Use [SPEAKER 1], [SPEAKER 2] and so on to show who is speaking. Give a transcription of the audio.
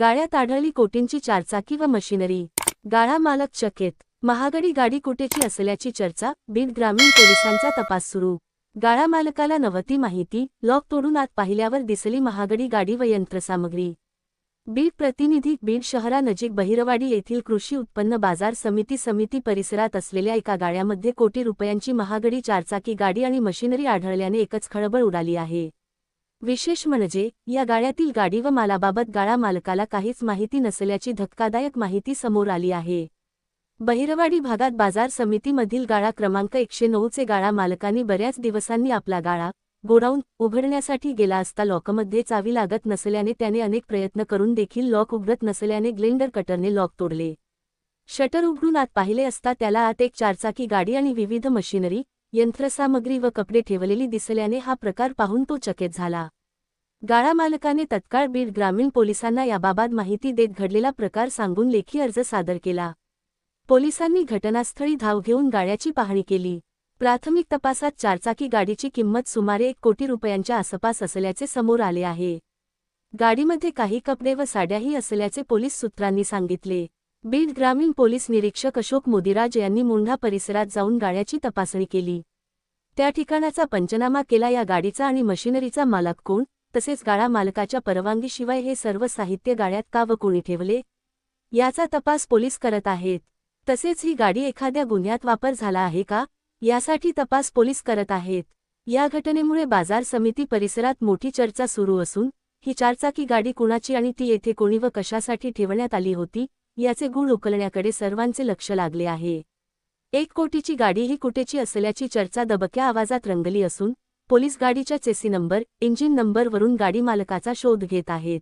[SPEAKER 1] गाळ्यात आढळली कोटींची चारचाकी व मशिनरी. गाळा मालक चकेत. महागडी गाडी कुठेची असल्याची चर्चा बीड ग्रामीण पोलिसांचा तपास सुरू. गाळा मालकाला नवती माहिती लॉक तोडून आत पाहिल्यावर दिसली महागडी गाडी व यंत्रसामग्री. बीड प्रतिनिधी बीड शहरानजीक बहिरवाडी येथील कृषी उत्पन्न बाजार समिती समिती परिसरात असलेल्या एका गाड्यामध्ये कोटी रुपयांची महागडी चारचाकी गाडी आणि मशिनरी आढळल्याने एकच खळबळ उडाली आहे. विशेष म्हणजे या गाळ्यातील गाडी व मालाबाबत गाळा मालकाला काहीच माहिती नसल्याची धक्कादायक माहिती समोर आली आहे. बहिरवाडी भागात बाजार समितीमधील गाळा क्रमांक एकशे नऊचे गाळा मालकांनी बऱ्याच दिवसांनी आपला गाळा गोडाऊन उघडण्यासाठी गेला असता लॉकमध्ये चावी लागत नसल्याने त्याने अनेक प्रयत्न करून देखील लॉक उघडत नसल्याने ग्लेंडर कटरने लॉक तोडले. शटर उघडून आत पाहिले असता त्याला आत एक चारचाकी गाडी आणि विविध मशिनरी यंत्रसामग्री व कपडे ठेवलेली दिसल्याने हा प्रकार पाहून तो चकित झाला. गाळा मालकाने तत्काळ बीड ग्रामीण पोलिसांना याबाबत माहिती देत घडलेला प्रकार सांगून लेखी अर्ज सादर केला. पोलिसांनी घटनास्थळी धाव घेऊन गाड्याची पाहणी केली. प्राथमिक तपासात चारचाकी गाडीची किंमत सुमारे एक कोटी रुपयांच्या आसपास असल्याचे समोर आले आहे. गाडीमध्ये काही कपडे व साड्याही असल्याचे पोलीस सूत्रांनी सांगितले. बीड ग्रामीण पोलीस निरीक्षक अशोक मोदिराज यांनी मुंढा परिसरात जाऊन गाड्याची तपासणी केली. त्या ठिकाणाचा पंचनामा केला या गाडीचा आणि मशिनरीचा मालक कोण? तसेच गाळा मालकाच्या परवानगीशिवाय हे सर्व साहित्य गाळ्यात का व कोणी ठेवले? याचा तपास पोलीस करत आहेत. तसेच ही गाडी एखाद्या गुन्ह्यात वापर झाला आहे का? यासाठी तपास पोलीस करत आहेत. या घटनेमुळे बाजार समिती परिसरात मोठी चर्चा सुरू असून ही चारचाकी गाडी कुणाची आणि ती येथे कोणी व कशासाठी ठेवण्यात आली होती याचे गुण उकलण्याकडे सर्वांचे लक्ष लागले आहे. एक कोटीची गाडी ही कुठेची असल्याची चर्चा दबक्या आवाजात रंगली असून पोलीस गाडीच्या चेसी नंबर इंजिन नंबरवरून गाडी मालकाचा शोध घेत आहेत.